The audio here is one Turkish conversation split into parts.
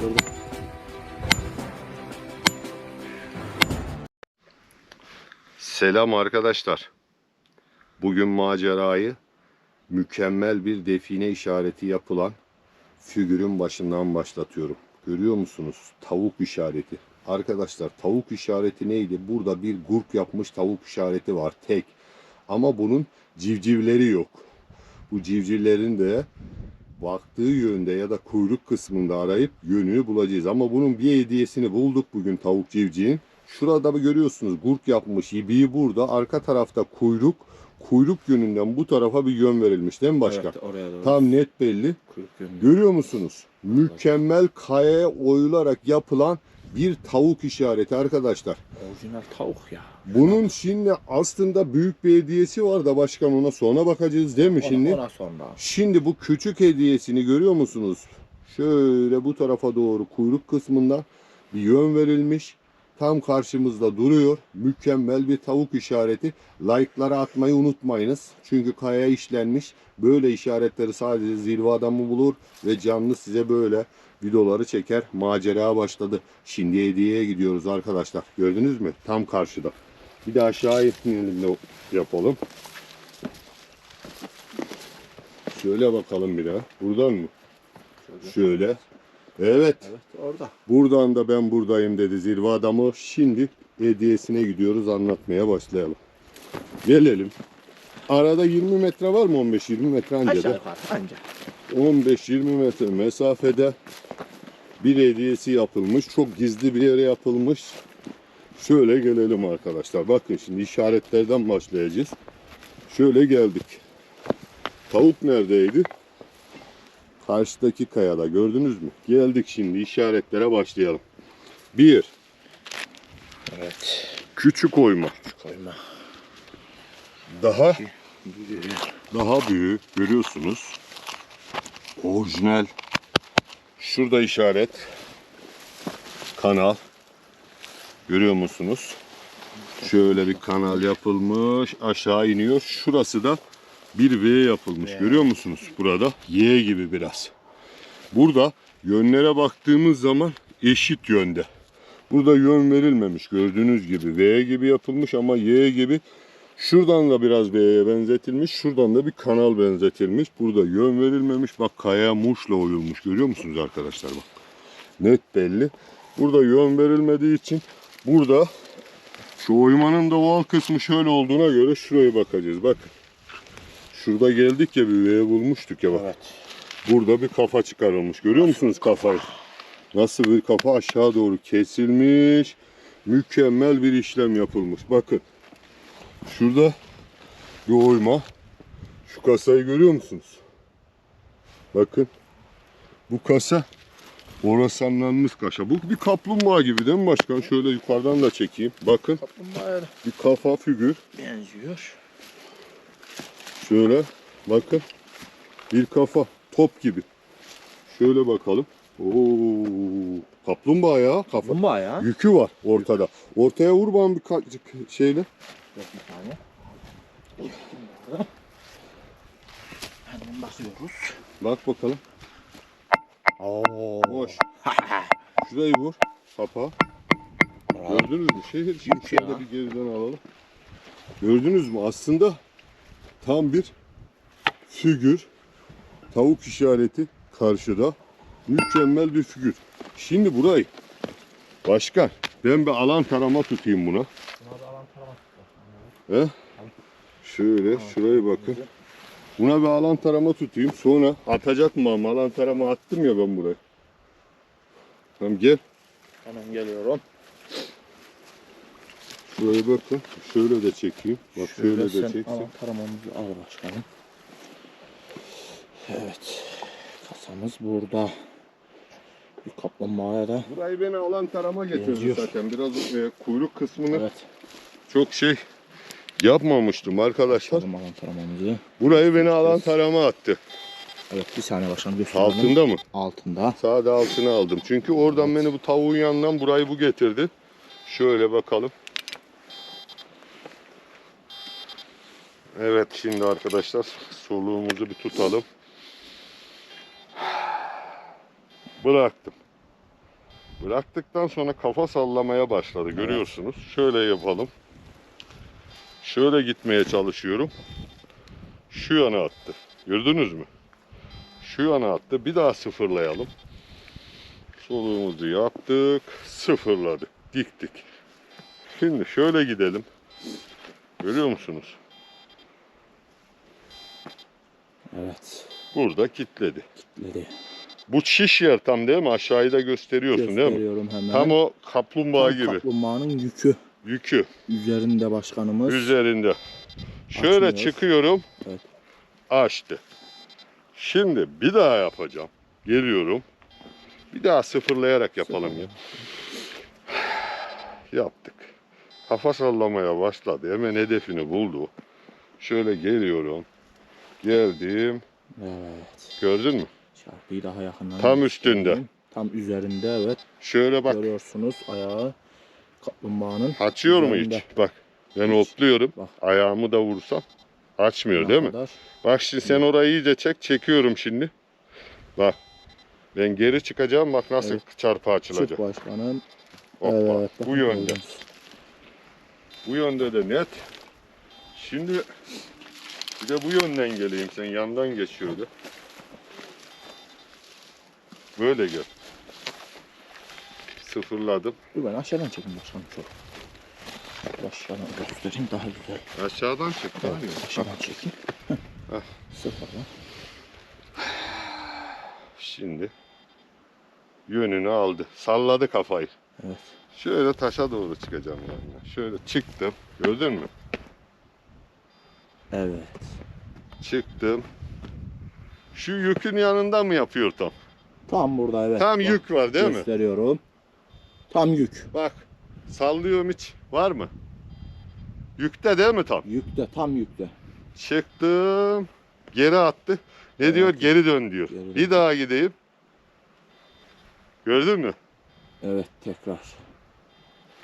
Kaldırdım. Selam arkadaşlar. Bugün macerayı mükemmel bir define işareti yapılan figürün başından başlatıyorum. Görüyor musunuz? Tavuk işareti. Arkadaşlar tavuk işareti neydi? Burada bir grup yapmış tavuk işareti var tek. Ama bunun civcivleri yok. Bu civcivlerin de baktığı yönde ya da kuyruk kısmında arayıp yönünü bulacağız. Ama bunun bir hediyesini bulduk bugün tavuk civciğin. Şurada görüyorsunuz gurk yapmış. ibiği burada. Arka tarafta kuyruk. Kuyruk yönünden bu tarafa bir yön verilmiş değil mi başkan? Evet, oraya doğru. Tam net belli. Kuyruk yönlü. Görüyor musunuz? Mükemmel kayaya oyularak yapılan bir tavuk işareti arkadaşlar. Orijinal tavuk ya. Bunun şimdi aslında büyük bir hediyesi var da başkan ona sonra bakacağız değil mi Ona- şimdi? Ona sonra. Şimdi bu küçük hediyesini görüyor musunuz? Şöyle bu tarafa doğru kuyruk kısmından bir yön verilmiş. Tam karşımızda duruyor. Mükemmel bir tavuk işareti. Like'lara atmayı unutmayınız. Çünkü kaya işlenmiş. Böyle işaretleri sadece zirve adamı bulur ve canlı size böyle videoları çeker. Macera başladı. Şimdi hediyeye gidiyoruz arkadaşlar. Gördünüz mü? Tam karşıda. Bir de aşağı inelim de yapalım. Şöyle bakalım bir daha. Buradan mı? Şöyle. Evet. Evet orada. Buradan da ben buradayım dedi zirve adamı. Şimdi hediyesine gidiyoruz anlatmaya başlayalım. Gelelim. Arada 20 metre var mı 15-20 metre anca Aşağı da. yukarı anca. 15-20 metre mesafede bir hediyesi yapılmış. Çok gizli bir yere yapılmış. Şöyle gelelim arkadaşlar. Bakın şimdi işaretlerden başlayacağız. Şöyle geldik. Tavuk neredeydi? Karşıdaki kayada gördünüz mü? Geldik şimdi işaretlere başlayalım. Bir, Evet. küçük oyma. Koyma. Daha daha büyük görüyorsunuz. Orijinal. Şurada işaret. Kanal. Görüyor musunuz? Şöyle bir kanal yapılmış. Aşağı iniyor. Şurası da bir V yapılmış. Görüyor musunuz? Burada Y gibi biraz. Burada yönlere baktığımız zaman eşit yönde. Burada yön verilmemiş. Gördüğünüz gibi V gibi yapılmış ama Y gibi Şuradan da biraz V'ye benzetilmiş. Şuradan da bir kanal benzetilmiş. Burada yön verilmemiş. Bak kaya muşla oyulmuş. Görüyor musunuz arkadaşlar bak. Net belli. Burada yön verilmediği için burada şu oymanın da oval kısmı şöyle olduğuna göre şuraya bakacağız. Bak. Şurada geldik ya bir V bulmuştuk ya bak. Evet. Burada bir kafa çıkarılmış. Görüyor musunuz kafayı? Nasıl bir kafa aşağı doğru kesilmiş. Mükemmel bir işlem yapılmış. Bakın. Şurada bir oyma. Şu kasayı görüyor musunuz? Bakın. Bu kasa orasanlanmış kaşa. Bu bir kaplumbağa gibi değil mi başkan? Şöyle yukarıdan da çekeyim. Bakın Kaplumbağaya da bir kafa figür. benziyor. Şöyle bakın. Bir kafa top gibi. Şöyle bakalım. Oo, kaplumbağa ya kafa. Kaplumbağa ya. Yükü var ortada. Ortaya vur bana bir şeyle. Dur bir tane. Hemen bakıyoruz. Bak bakalım. Oo. Boş. Şurayı vur. Kapağı. Gördünüz mü? Şehir şimdi şöyle bir geriden alalım. Gördünüz mü? Aslında tam bir figür. Tavuk işareti karşıda. Mükemmel bir figür. Şimdi burayı başkan ben bir alan tarama tutayım buna. He? Şöyle şuraya bakın. Buna bir alan tarama tutayım. Sonra atacak mı ama alan tarama attım ya ben buraya. Tamam gel. Hemen geliyorum. Şuraya bakın. Şöyle de çekeyim. Bak şöyle, de sen çeksin. alan taramamızı al başkanım. Evet. Kasamız burada. Bir kaplumbağaya da. Burayı beni alan tarama getirdi zaten. Biraz e, kuyruk kısmını Evet. çok şey yapmamıştım arkadaşlar. Alan taramamızı. Burayı beni alan tarama attı. Evet bir saniye başkanım gösterelim. Altında mı? Altında. Sade altına aldım. Çünkü oradan beni bu tavuğun yanından burayı bu getirdi. Şöyle bakalım. Evet şimdi arkadaşlar soluğumuzu bir tutalım. Bıraktım. Bıraktıktan sonra kafa sallamaya başladı. Görüyorsunuz. Şöyle yapalım. Şöyle gitmeye çalışıyorum. Şu yana attı. Gördünüz mü? Şu yana attı. Bir daha sıfırlayalım. Soluğumuzu yaptık. Sıfırladık. Diktik. Şimdi şöyle gidelim. Görüyor musunuz? Evet. Burada kilitledi. Dedi. Bu şiş yer tam değil mi? Aşağıyı da gösteriyorsun değil mi? Gösteriyorum hemen. Tam o kaplumbağa Tam gibi. Kaplumbağanın yükü Yükü üzerinde başkanımız. üzerinde. Şöyle Açmıyor. çıkıyorum. Evet. Açtı. Şimdi bir daha yapacağım. Geliyorum. Bir daha sıfırlayarak yapalım ya. Yaptık. Kafa sallamaya başladı. Hemen hedefini buldu. Şöyle geliyorum. Geldim. Evet. Gördün mü? Çarpıyı daha yakından. Tam üstünde. Tam üzerinde evet. Şöyle bak. Görüyorsunuz ayağı kaplumbağanın. Açıyor mu hiç? Bak. Ben Hiç. otluyorum. Bak. Ayağımı da vursam açmıyor Ne değil mi? kadar? Bak şimdi sen orayı iyice çek. Çekiyorum şimdi. Bak. Ben geri çıkacağım. Bak nasıl Evet. çarpı açılacak. Çık başkanım. Hoppa. Evet. Bu yönde. Bu yönde de net. Şimdi bir de bu yönden geleyim. Sen yandan geçiyordu. Böyle gel. Sıfırladım. Dur ben aşağıdan çekeyim başkanım çok. Aşağıdan göstereyim daha güzel. Aşağıdan çık. Evet, aşağıdan çekeyim. Heh. Sıfırla. Şimdi yönünü aldı. Salladı kafayı. Evet. Şöyle taşa doğru çıkacağım yani. Şöyle çıktım. Gördün mü? Evet. Çıktım. Şu yükün yanında mı yapıyor tam? Tam burada evet. Tam Bak, yük var değil mi? Gösteriyorum. Tam yük. Bak sallıyorum hiç. Var mı? Yükte değil mi tam? Yükte tam yükte. Çıktım. Geri attı. Ne Evet. diyor? Geri dön diyor. Geri dön. Bir daha gideyim. Gördün mü? Evet tekrar.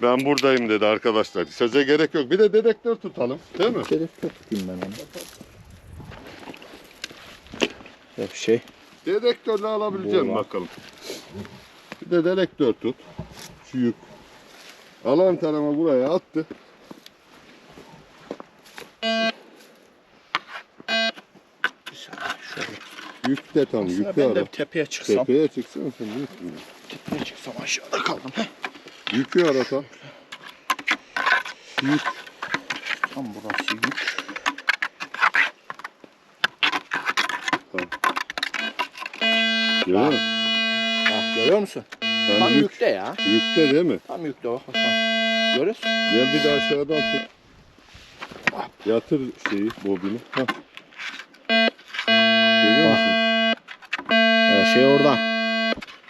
Ben buradayım dedi arkadaşlar. Söze gerek yok. Bir de dedektör tutalım. Değil mi? Dedektör tutayım ben onu. Hep şey. Dedektörle alabileceğim bakalım. Bir de dedektör tut. Şu yük. Alan tarama buraya attı. Yükte tam. Aslında Yükü ben de ara. bir tepeye çıksam. Tepeye çıksana sen. ne yapıyorsun? Tepeye çıksam aşağıda kaldım. Heh. Yükü ara tam. Yük. Tam burası yük. Görüyor musun? Bak görüyor musun? Tam Tam yük. yükte ya. Yükte değil mi? Tam yükte bak bakalım. Görüyorsun. Gel bir de aşağıdan tut. Yatır şeyi, bobini. Hah. Görüyor musun? Evet, şey orada.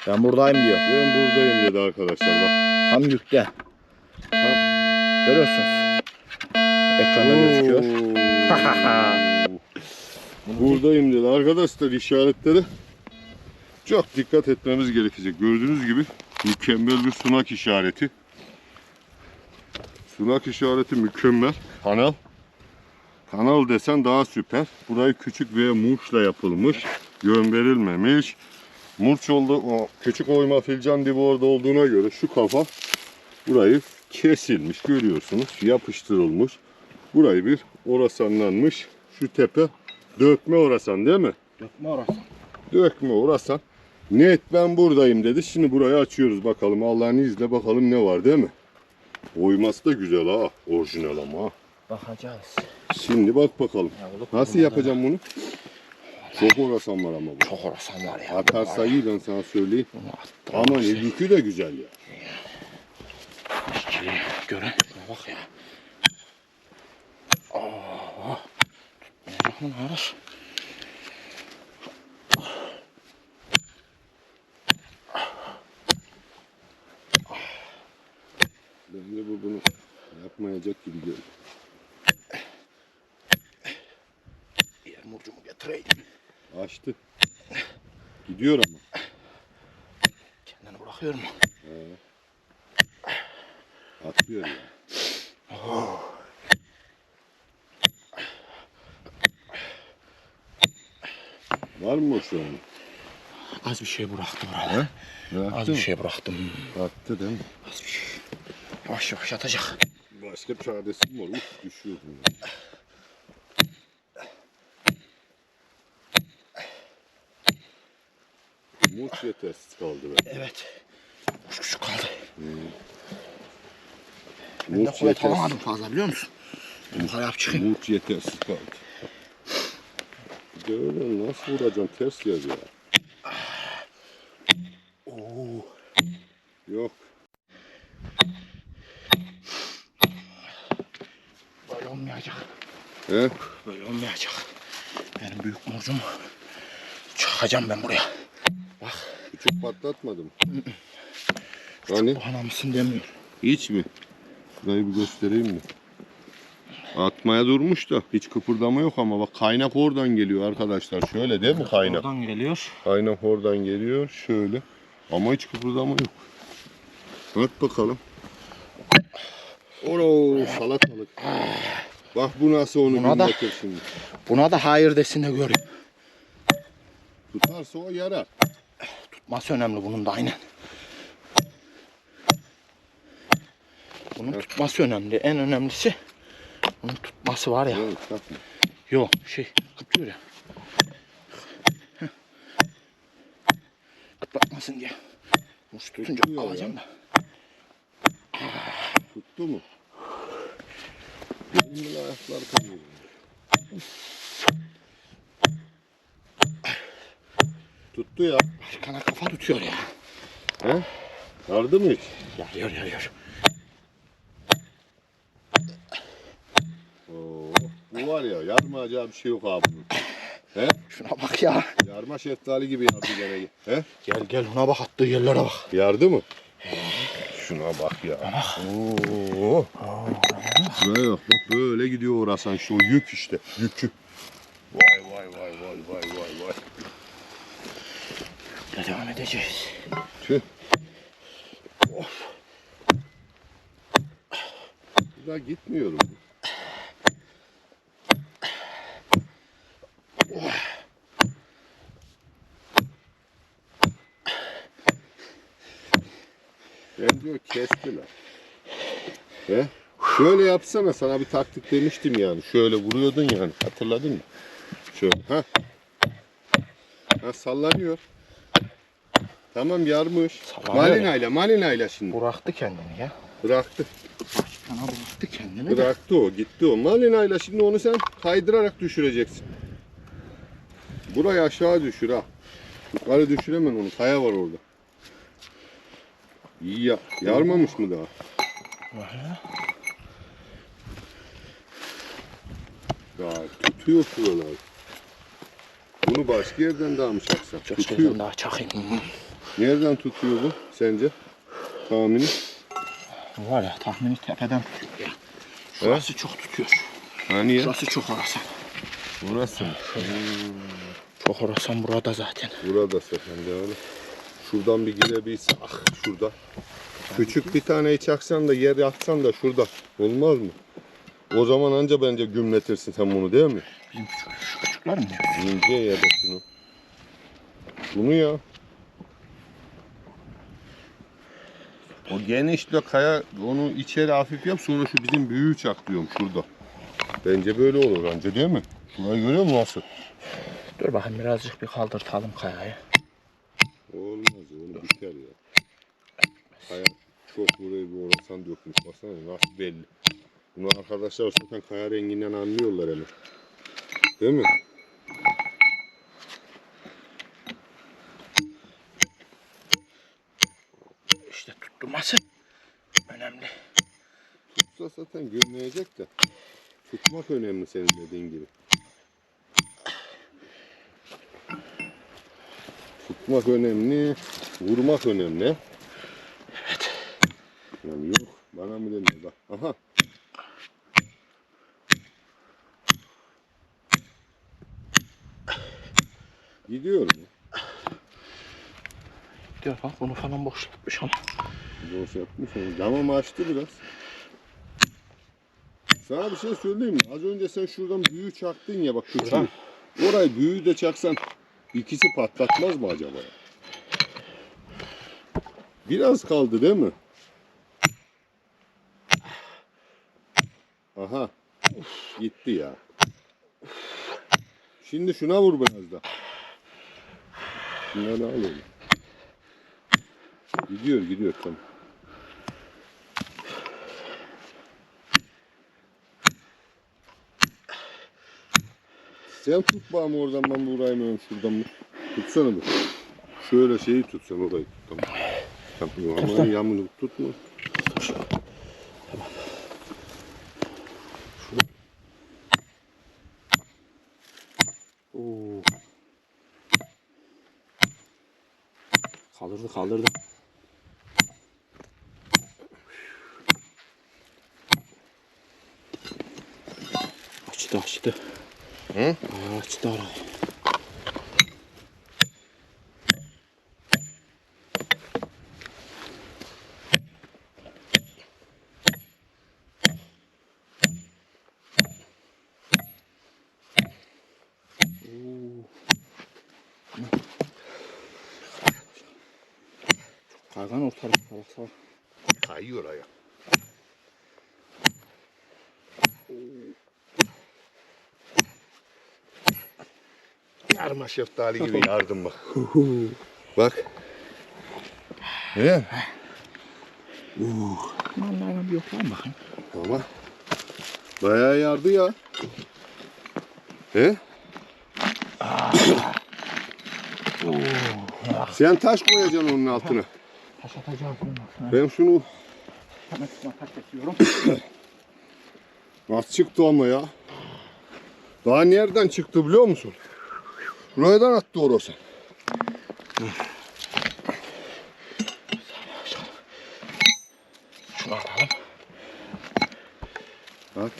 Ben buradayım diyor. Ben buradayım dedi arkadaşlar bak. Tam yükte. Tam. Görüyorsunuz. Ekranda gözüküyor. Oo. buradayım dedi arkadaşlar işaretlere. Çok dikkat etmemiz gerekecek. Gördüğünüz gibi mükemmel bir sunak işareti. Sunak işareti mükemmel. Kanal. Kanal desen daha süper. Burayı küçük ve murçla yapılmış. Yön verilmemiş. Murç oldu. O küçük oyma filcan dibi orada olduğuna göre şu kafa burayı kesilmiş. Görüyorsunuz. Yapıştırılmış. Burayı bir orasanlanmış. Şu tepe dökme orasan değil mi? Dökme orası. Dökme orasan. Net ben buradayım dedi. Şimdi burayı açıyoruz bakalım. Allah'ın izniyle bakalım ne var değil mi? Oyması da güzel ha. Orijinal ama ha. Bakacağız. Şimdi bak bakalım. Ya, Nasıl yapacağım bunu? Çok orasan var ama bu. Çok orasan var ya. Atarsa iyi ben sana söyleyeyim. Ama yükü de güzel ya. İşçiliği görün. Şuna bak ya. Aa. Tutmayacak mı Narış? Bence bu bunu yapmayacak gibi geliyor. Diğer murcumu getireyim. Açtı. Gidiyor ama. Kendini bırakıyorum. Atıyor ya. Var mı şu an? Az bir şey bıraktı burada. Az bir şey bıraktım. Attı değil mi? Az bir şey. Yavaş yavaş atacak. Başka çaresi mi var? Uf düşüyordum ya. Yetersiz kaldı be. Evet. Küçük küçük kaldı. Ben de kuvvet alamadım fazla biliyor musun? Bu kadar yap çıkayım. mut yetersiz kaldı. Bir de öyle nasıl vuracaksın? Ters geldi ya. Oo. Yok. Böyle olmayacak. He? Böyle olmayacak. Benim büyük borcum. Çakacağım ben buraya. Patlatmadım. Hani? Bana mısın demiyor. Hiç mi? Burayı bir göstereyim mi? Atmaya durmuş da hiç kıpırdama yok ama bak kaynak oradan geliyor arkadaşlar. Şöyle değil mi kaynak? Oradan geliyor. Kaynak oradan geliyor şöyle. Ama hiç kıpırdama yok. At bakalım. Oro salatalık. Bak bu nasıl onu Buna da- şimdi. Buna da hayır desin de göreyim. Tutarsa o yarar. Tutması önemli bunun da aynen. Bunun tutması önemli. En önemlisi bunun tutması var ya. Evet, takma. Yok şey kıpıyor ya. Heh. Diye. Tutunca ya. alacağım da. Tuttu mu? Benim ayaklar kayıyor. Tuttu ya. Arkana kafa tutuyor ya. He? Yardı mı hiç? Yarıyor yarıyor. Oo, bu var ya yarmayacağı bir şey yok abi. He? Şuna bak ya. Yarma şeftali gibi yardı gene. He? Gel gel ona bak attığı yerlere bak. Yardı mı? Şuna bak ya. Oo. Böyle bak, bak böyle gidiyor orasan şu yük işte yükü. Vay vay vay vay vay Böyle devam edeceğiz. Tüh. Daha gitmiyorum. Ben diyor kestiler. He? Şöyle yapsana sana bir taktik demiştim yani. Şöyle vuruyordun yani. Hatırladın mı? Şöyle. Ha. Ha sallanıyor. Tamam yarmış. Sallanıyor Malinayla, malinayla şimdi. Bıraktı kendini ya. Bıraktı. Bana bıraktı kendini de. Bıraktı o, gitti o. Malinayla şimdi onu sen kaydırarak düşüreceksin. Burayı aşağı düşür ha. Yukarı düşüremen onu. Kaya var orada. İyi ya. Yarmamış mı daha? Böyle. Daha tutuyor şuralar. Bunu başka yerden daha mı? Çok Tutuyor. şeyden daha çakayım. Nereden tutuyor bu sence? Tahmini? Var ya tahmini tepeden tutuyor. Şurası çok tutuyor. Hani ya? Şurası çok orasan. Burası mı? Çok orasan burada zaten. Burada sefende öyle. Şuradan bir girebilse. Ah şurada. Küçük bir tane çaksan da yer yatsan da şurada. Olmaz mı? O zaman anca bence gümletirsin sen bunu değil mi? Bizim küçük, şu küçükler mi? İnce ya da şunu. Bunu ya. O genişle kaya onu içeri hafif yap sonra şu bizim büyüğü çak diyorum şurada. Bence böyle olur anca değil mi? Şurayı görüyor musun nasıl? Dur bakayım birazcık bir kaldırtalım kayayı. Olmaz onu biter ya. Kaya çok buraya bir orasan dökmüş. Baksana nasıl belli. Bunu arkadaşlar zaten kaya renginden anlıyorlar hele. Değil mi? İşte tutturması önemli. Tutsa zaten gülmeyecek de. Tutmak önemli senin dediğin gibi. Tutmak önemli, vurmak önemli. Evet. Yani yok, bana mı demiyor bak. Aha. Gidiyor mu? Diyor bak bunu falan boş yapmış ama. Boş yapmış onu. Camamı açtı biraz. Sana bir şey söyleyeyim mi? Az önce sen şuradan büyü çaktın ya bak küçüğü. Orayı büyüğü de çaksan İkisi patlatmaz mı acaba? Biraz kaldı değil mi? Aha. Gitti ya. Şimdi şuna vur biraz da. Şunları al oğlum. Gidiyor gidiyor tamam. Sen tut bağımı oradan ben vurayım hemen şuradan bir. Tutsana bir. Şöyle şeyi tut sen orayı tut. Tamam. Tamam. Ama yağmuru tutma. Oo. Kaldırdı kaldırdı. Açtı açtı. Hı? Aa, açtı arayı. Kaygan ortalık baksana. Kayıyor aya. Yarma şeftali gibi yardım bak. bak. Ne? Vallahi bir yok lan bakayım. Ama bayağı yardı ya. He? Sen taş koyacaksın onun altına. Taş atacağım şunu. Ben şunu Hemen şuna taş kesiyorum. nasıl çıktı ama ya? Daha nereden çıktı biliyor musun? Buradan attı orası. Şunu alalım. Bak.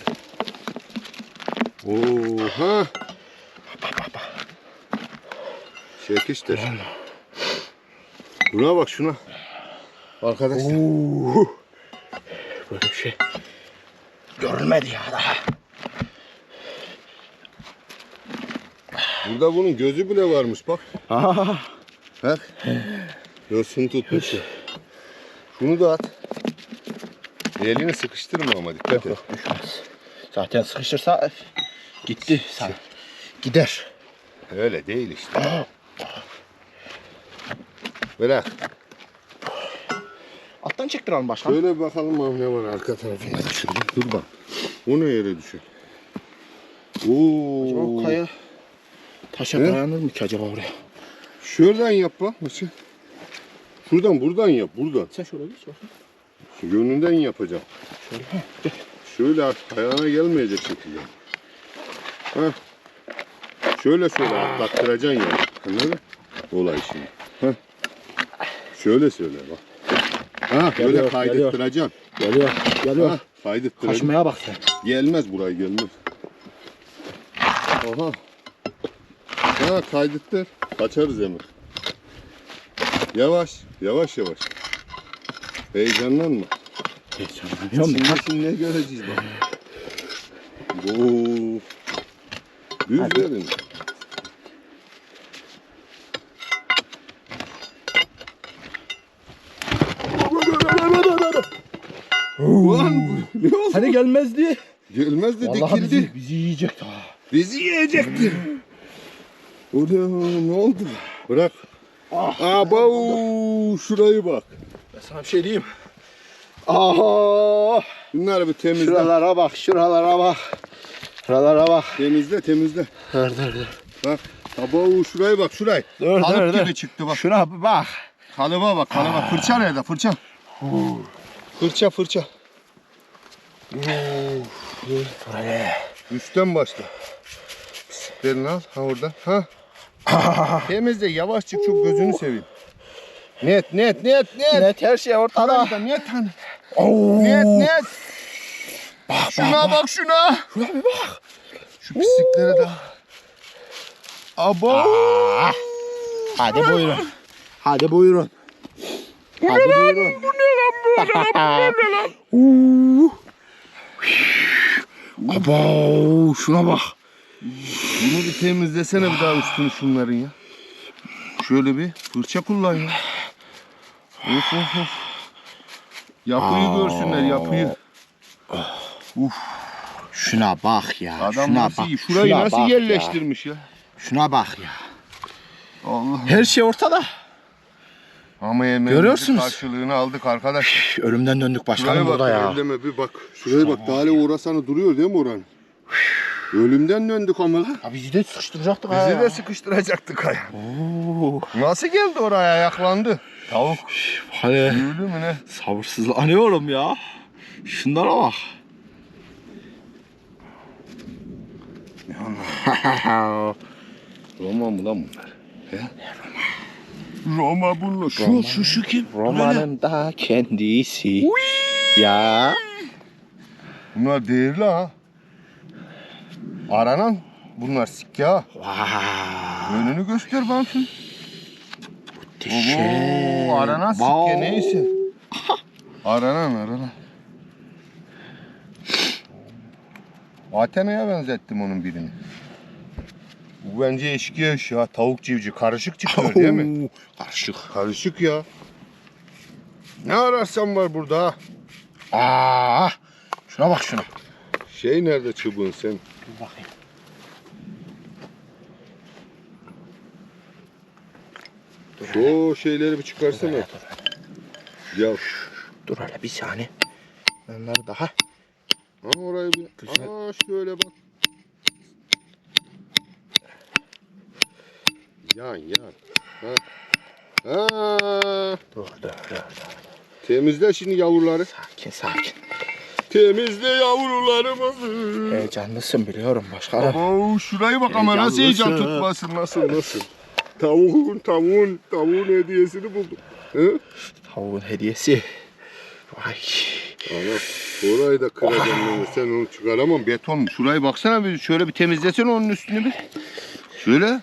Oha. Çekiştir. Buna bak şuna. Arkadaşlar. Böyle bir şey görülmedi ya daha. Burada bunun gözü bile varmış bak. Aa, Bak. Yosun tutmuş. Şunu da at. Elini sıkıştırma ama dikkat et. düşmez. Zaten sıkışırsa gitti sen. Gider. Öyle değil işte. Bırak. Alttan çektiralım başkan. Şöyle bir bakalım abi ne var arka tarafında. Dur bak. O ne yere düşüyor? Oo. O kaya taşa Ne? dayanır mı ki acaba oraya? Şuradan yap bak nasıl? Şuradan buradan yap buradan. Sen şöyle geç bakayım. Şu Yönünden yapacağım. Şöyle. Gel. Şöyle ayağına gelmeyecek şekilde. Ha. Şöyle şöyle atlattıracaksın yani. Anladın? Olay şimdi. Ha. Şöyle söyle bak. Ha böyle Geliyor, kaydettireceksin. Geliyor. Geliyor. Ha, kaydettireceksin. Kaçmaya bak sen. Gelmez buraya gelmez. Aha. Ha kaydettir. Kaçarız hemen. Yavaş, yavaş yavaş. Heyecanlanma. Biliyor musun? Şimdi, şimdi ne göreceğiz bak. Oo. Düz verin. Ulan ne oldu? Hani gelmezdi. Gelmez de Vallahi dikildi. bizi, bizi yiyecek ha. Bizi yiyecektir. O ne, oldu? Bırak. Ah, Aba şurayı bak. Ben sana bir şey diyeyim. Aha! Bunları bir temizle. Şuralara bak, şuralara bak. Şuralara bak. Temizle temizle. Dur dur dur. Bak. Aba şurayı bak şurayı. Dur Kalıp dur gibi dur. çıktı bak. Bir bak. Kalıba bak kalıba. Fırça nerede fırça? Fırça fırça. Buraya. Üstten başla. Bisiklerini al ha oradan. Ha. Temizle yavaş çık çok gözünü seveyim. Net net net net. Net her şey ortada. Şurayı da net hani. Net net. şuna bak, şuna. Şuna bir bak. Şu pisliklere de. Abo. Ah. Hadi buyurun. Hadi buyurun. Hadi buyurun. Bu ne lan bu ne lan bu ne lan? Abo şuna bak. Bunu bir temizlesene bir daha üstünü şunların ya. Şöyle bir fırça kullan ya. Of of of. Yapıyı görsünler yapıyı. Şuna bak ya. Adam şuna nasıl bak. Şurayı şuna nasıl bak yerleştirmiş ya. Ya. Şuna bak ya. Allah. Her şey ortada. Ama Görüyorsunuz. karşılığını aldık arkadaşlar. Ölümden döndük başkanım burada ya. elleme bir bak. Şuraya bak. Dale uğrasanı duruyor değil mi oranın? Ölümden döndük ama lan. Ya bizi de sıkıştıracaktık ha Bizi de sıkıştıracaktık. Oo. Nasıl geldi oraya ayaklandı? Tavuk. Hani Büyülü mü ne? sabırsızlanıyorum ya. Şunlara bak. Roma mı lan bunlar? He? Roma bunlar. Şu, Roma. şu, şu kim? Romanın da kendisi. Ya. Bunlar değerli ha. Aranan bunlar sikke ha. Vay. Önünü göster bakayım. Muhteşem. Oo, aranan sikke neyse. Aranan aranan. Athena'ya benzettim onun birini. Bu bence eşkıya işi ha. Tavuk civciv. Karışık çıkıyor değil mi? Karışık. Karışık ya. Ne ararsan var burada. Aa, şuna bak şuna. Şey nerede çubuğun sen? Dur bakayım. Şu şeyleri bir çıkarsana. Dur, Ya dur hele bir saniye. Onları daha. ha orayı bir. Güzel. Aa şöyle bak. Yan yan. Ha. Ha. Dur dur dur. dur. Temizle şimdi yavruları. Sakin sakin. Temizle yavrularımızı. Heyecanlısın biliyorum başkanım. Oo, şurayı bak ama nasıl heyecan tutmasın nasıl nasıl. Tavuğun tavuğun tavuğun hediyesini buldum. Hı? Tavuğun hediyesi. Vay. Ana orayı da kıracağım. Sen onu çıkaramam. Beton. Şurayı baksana bir şöyle bir temizlesene onun üstünü bir. Şöyle.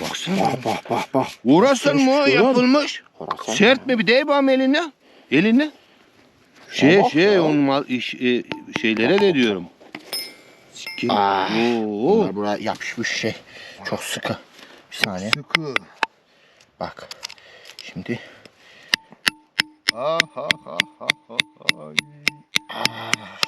Baksana. Bak bak bak bak. Uğraşsan mı yapılmış? Sert mi bir değ bana eline? Eline. Şey bak şey ya. onun mal- iş, e, şeylere de diyorum. Sikin. Ah. Oo. Bunlar buraya yapışmış şey. Çok sıkı. Bir saniye. Sıkı. Bak. Şimdi. Ah ah ah ah ah. ay.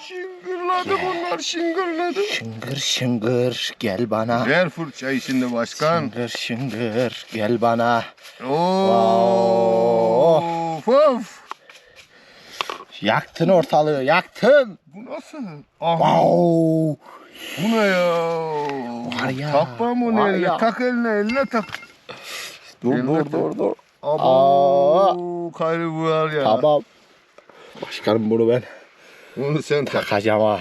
Şıngırladı bunlar şıngırladı. Şıngır şıngır gel bana. Ver fırçayı şimdi başkan. Şıngır şıngır gel bana. Of of. Yaktın ortalığı yaktın. Bu nasıl? Ah, Wow. bu ne ya? Var ya, Takma onu var eline? ya. Tak eline eline tak. Dur Eline dur tak. dur dur. Abo. Kayrı bu var ya. Tamam. Başkanım bunu ben Onu sen tak. takacağım ha.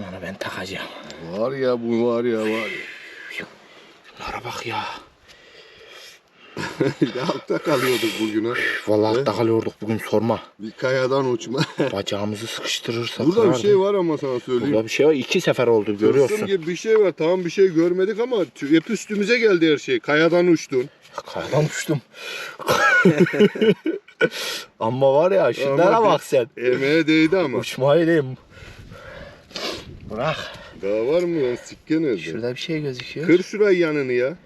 Onu ben takacağım. Var ya bu var ya var ya. Bunlara bak ya. Altta kalıyorduk bugün ha. Vallahi Ne? takılıyorduk bugün sorma. Bir kayadan uçma. Bacağımızı sıkıştırırsak. Burada bir şey var ama sana söyleyeyim. Burada bir şey var. İki sefer oldu Tılsım görüyorsun. gibi bir şey var. Tamam bir şey görmedik ama hep üstümüze geldi her şey. Kayadan uçtun. Kayadan uçtum. Ama var ya şunlara bak sen. Emeğe değdi ama. Uçmayı diyeyim. Bırak. Daha var mı lan? Sikke nerede? Şurada bir şey gözüküyor. Kır şurayı yanını ya.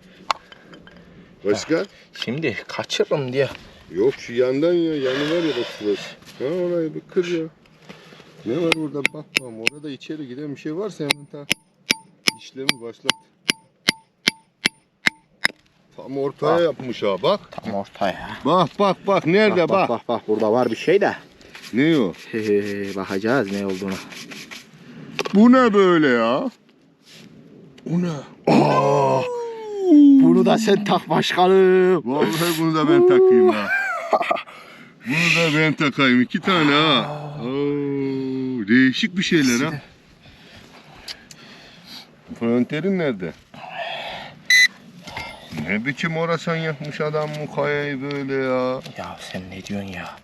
Başka? Şimdi kaçırırım diye. Yok şu yandan ya. Yanı var ya bak şurası. Ha orayı bir kır ya. Ne var orada bak bakalım. Orada içeri giden bir şey varsa hemen ta işlemi başlat. Tam ortaya Bak. yapmış ha bak. Tam ortaya. Bak bak bak nerede Bak bak bak bak burada var bir şey de. Ne o? Bakacağız ne olduğunu. Bu ne böyle ya? Bu ne? Aa, bunu da sen tak başkanım. Vallahi bunu da ben takayım ha. Bunu da ben takayım. iki tane ha. Oo, değişik bir şeyler ha. Fronterin nerede? Ne biçim orasan yapmış adam bu kayayı böyle ya. Ya sen ne diyorsun ya?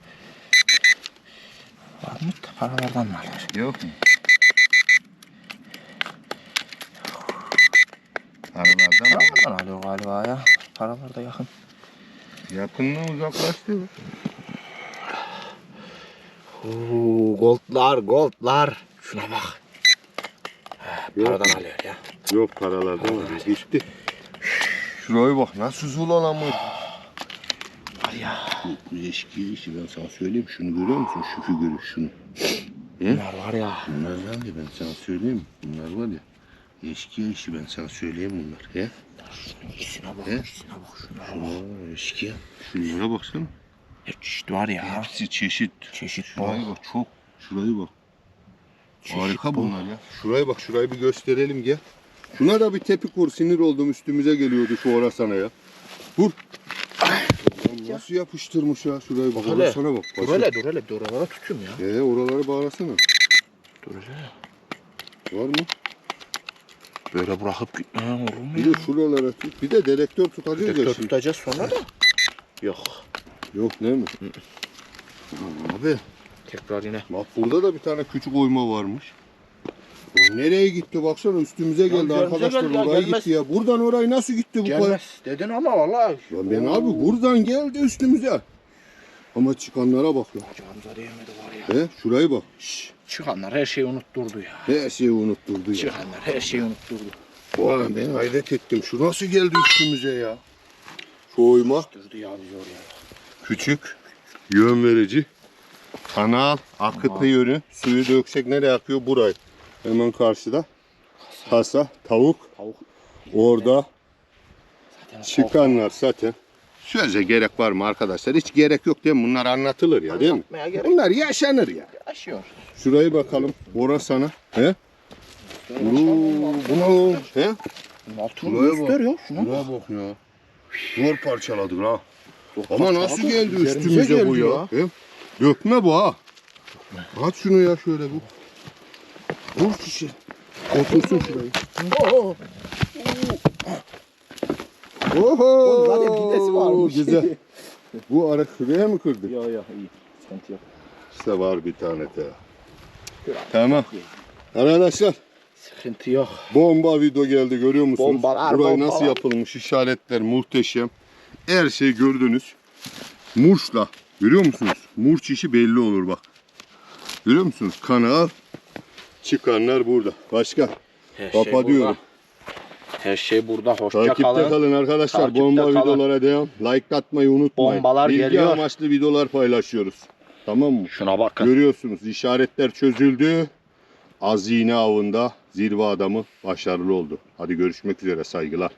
Var mı paralardan mı alır? Yok mu? Aralardan mı? Paralardan alıyor galiba ya. Paralar da yakın. Yakından uzaklaştı mı? Oo, goldlar goldlar. Şuna bak. Ha, Yok. paradan alıyor ya. Yok paralardan mı? Gitti. Şuraya bak nasıl zulalamış. Var ya. Bu, eski işi ben sana söyleyeyim. Şunu görüyor musun? Şu figürü şunu. Bunlar var ya. Bunlar var ya ben sana söyleyeyim. Bunlar var ya. Eski işi ben sana söyleyeyim bunlar. He? İkisine bak. He? ikisine bak. Şunlara bak. Aa, eski. Şunlara baksana. Çeşit var ya. Hepsi çeşit. Çeşit Şuraya bol. bak çok. Şuraya bak. Çeşit Harika bol. bunlar ya. Şuraya bak şurayı bir gösterelim gel. Şuna da bir tepik vur sinir oldum üstümüze geliyordu şu orasana ya. Vur. Nasıl yapıştırmış ya şurayı bak. Bak hele. Orasana bak. Dur hele dur hele. Dur oralara tutuyorum ya. Ee, oraları bağlasana. Dur hele. Var mı? Böyle bırakıp gitmem olur mu Bir ya? de şuralara tut. Bir de dedektör tutacağız ya Dedektör şimdi. tutacağız sonra da. Yok. Yok değil mi? Abi Tekrar yine. bak burada da bir tane küçük oyma varmış. O nereye gitti baksana üstümüze geldi üzerimize arkadaşlar geldi ya, oraya gelmez. gitti ya. Buradan oraya nasıl gitti bu kadar? Gelmez dedin ama vallahi. Lan ben abi buradan geldi üstümüze. Ama çıkanlara bak ya. Canımıza değmedi var ya. He şuraya bak. Şşş, çıkanlar her şeyi unutturdu ya. Her şeyi unutturdu ya. Çıkanlar her şeyi unutturdu. Vay ben hayret ettim. Şu nasıl geldi üstümüze ya? Şu oyma Durdu ya biz oraya. küçük, yön verici. Kanal, akıtı yönü. Suyu döksek nereye akıyor? Burayı. Hemen karşıda. Kasa, tavuk. Tavuk. Orada Zaten o çıkanlar zaten. Söze gerek var mı arkadaşlar? Hiç gerek yok değil mi? Bunlar anlatılır ya değil mi? Anlatmaya gerek Bunlar yaşanır ya. Yaşıyor. Şurayı bakalım. Ora sana. He? Oo, bu ne oğlum? He? Altını Şuraya bak. göster ya. Şuna bak. Şuraya bak ya. Zor parçaladık ha. Ama nasıl geldi Üzerimize üstümüze bu geldi ya? He? Dökme bu ha. Aç şunu ya şöyle bu. Vur şişe. Otursun şurayı. Oo. Oho. Oğlum zaten pidesi varmış. Güzel. Bu ara şuraya mı kırdık? Ya ya iyi. Sıkıntı yok. İşte var bir tane de. Tamam. Arkadaşlar Sıkıntı yok. bomba video geldi görüyor musunuz? Bombalar, Burayı bombalar. nasıl yapılmış işaretler muhteşem. Her şey gördünüz. Murçla görüyor musunuz? Murç işi belli olur bak. Görüyor musunuz? Kanal çıkanlar burada. Başka Her şey kapatıyorum. burada. Her şey burada. Hoşça Takipte kalın. kalın arkadaşlar. Takipte Bomba kalın. videolara devam. Like atmayı unutmayın. Bombalar Bilgi geliyor. amaçlı videolar paylaşıyoruz. Tamam mı? Şuna bakın. Görüyorsunuz işaretler çözüldü. Azine avında zirve adamı başarılı oldu. Hadi görüşmek üzere saygılar.